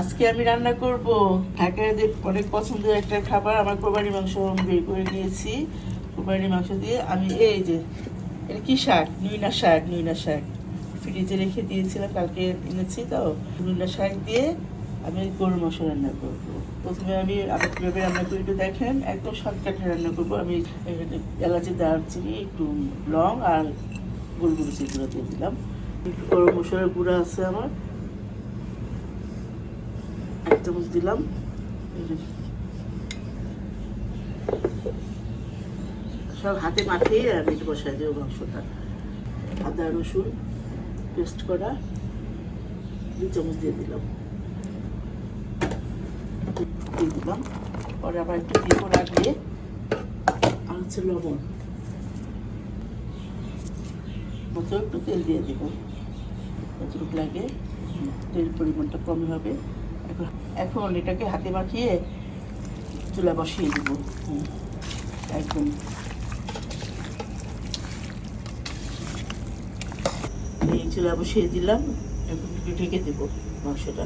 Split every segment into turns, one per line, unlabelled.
আজকে আমি রান্না করব। ঢাকায়দের অনেক পছন্দের একটা খাবার, আমার কোরবানি মাংস বের করে নিয়েছি। কোরবানি মাংস দিয়ে আমি এই যে, এটা কি শাক? নুইনা শাক নুইনা শাক। ফ্রিজে রেখে দিয়েছিলাম, কালকে এনেছি তো। নুইনা শাক দিয়ে আমি গরুর মাংস রান্না করব। প্রথমে আমি আবার কীভাবে রান্না করি একটু দেখেন। একদম শর্টকাটে রান্না করব। আমি এলাচি, দারচিনি, একটু লং আর গোলমরিচের গুঁড়ো দিয়ে দিলাম। একটু গরম মশলার গুঁড়া আছে আমার। চামচ দিলাম। সব হাতে মাখিয়ে আমি বসাই দেবো মাংসটা। আদা, রসুন পেস্ট করা, দুই চামচ দিয়ে দিলাম। দিয়ে দিলাম। পরে আবার একটু দিব রাখলে আর হচ্ছে লবণ। মতো একটু তেল দিয়ে দেবো। যতটুকু লাগে, তেল পরিমাণটা কমই হবে। এখন এটাকে হাতে মাখিয়ে চুলা বসিয়ে দেবো। একদম। এই চুলা বসিয়ে দিলাম, এখন একটু ঢেকে দেবো মাংসটা।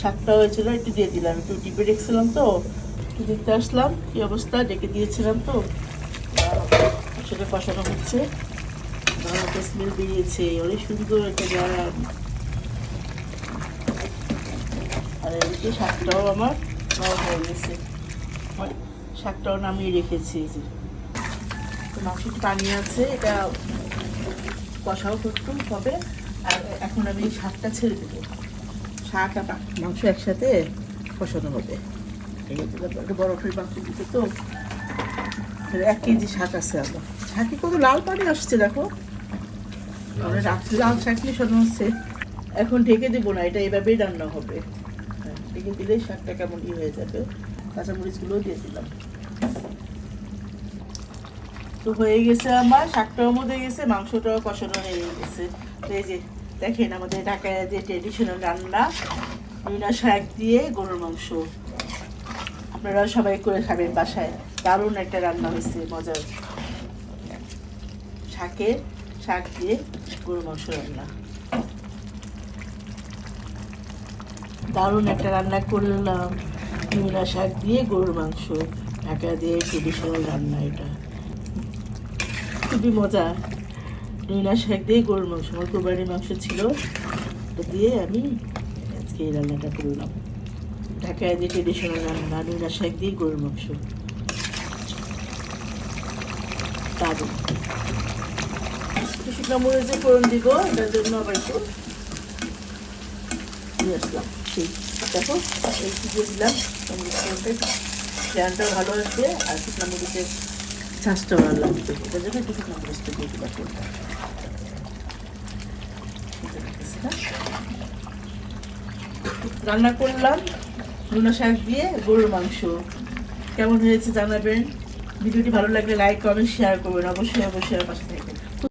শাকটা হয়েছিল, একটু দিয়ে দিলাম, একটু টিপে রেখেছিলাম তো, একটু দেখতে আসলাম কি অবস্থা, ডেকে দিয়েছিলাম তো। সেটা কষানো হচ্ছে। স্মেল বেরিয়েছে, অনেক সুন্দর একটা গ্রাম। আর এদিকে শাকটাও আমার নরম হয়ে গেছে। শাকটাও নামিয়ে রেখেছি যে। তো মাংস একটু পানি আছে, এটা কষাও করতে হবে আর এখন আমি শাকটা ছেড়ে দেবো। শাক আর মাংস একসাথে কষানো হবে। এই একটা বড় করে মাংস দিতে তো। এক কেজি শাক আছে আমার শাকে কত লাল পানি আসছে দেখো। রাত্রে লাল শাক মিশানো হচ্ছে। এখন ঢেকে দেবো না, এটা এভাবেই রান্না হবে। ঢেকে দিলে শাকটা কেমন ই হয়ে যাবে, কাঁচামরিচগুলো দিয়ে দিলাম। তো হয়ে গেছে আমার, শাকটাও মধ্যে গেছে, মাংসটাও কষানো হয়ে গেছে। এই যে দেখেন আমাদের ঢাকায় যে ট্রেডিশনাল রান্না, রুইনা শাক দিয়ে গরুর মাংস। আপনারা সবাই করে খাবেন বাসায়। দারুণ একটা রান্না হয়েছে, মজার। শাকের শাক দিয়ে গরুর মাংস রান্না। দারুণ একটা রান্না করলাম। রুইনা শাক দিয়ে গরুর মাংস, ঢাকা দিয়ে ট্রেডিশনাল রান্না এটা। খুবই মজা। রুইনা শাক দিয়ে গরুর মাংস, আমার কোরবানির মাংস ছিল। তো দিয়ে আমি আজকে এই রান্নাটা করলাম। ঢাকায় যে ট্রেডিশনাল রান্না রুইনা শাক দিয়ে গরুর মাংস। দারুণ। শুকনো মরিচে ফোড়ন দিব, এটার জন্য আবার একটু দিয়ে আসলাম। দেখো ভালো আর রান্না করলাম, লুনা শাক দিয়ে গরুর মাংস। কেমন হয়েছে জানাবেন? ভিডিওটি ভালো লাগলে লাইক কমেন্ট শেয়ার করবেন। অবশ্যই অবশ্যই আমার পাশে থাকবেন।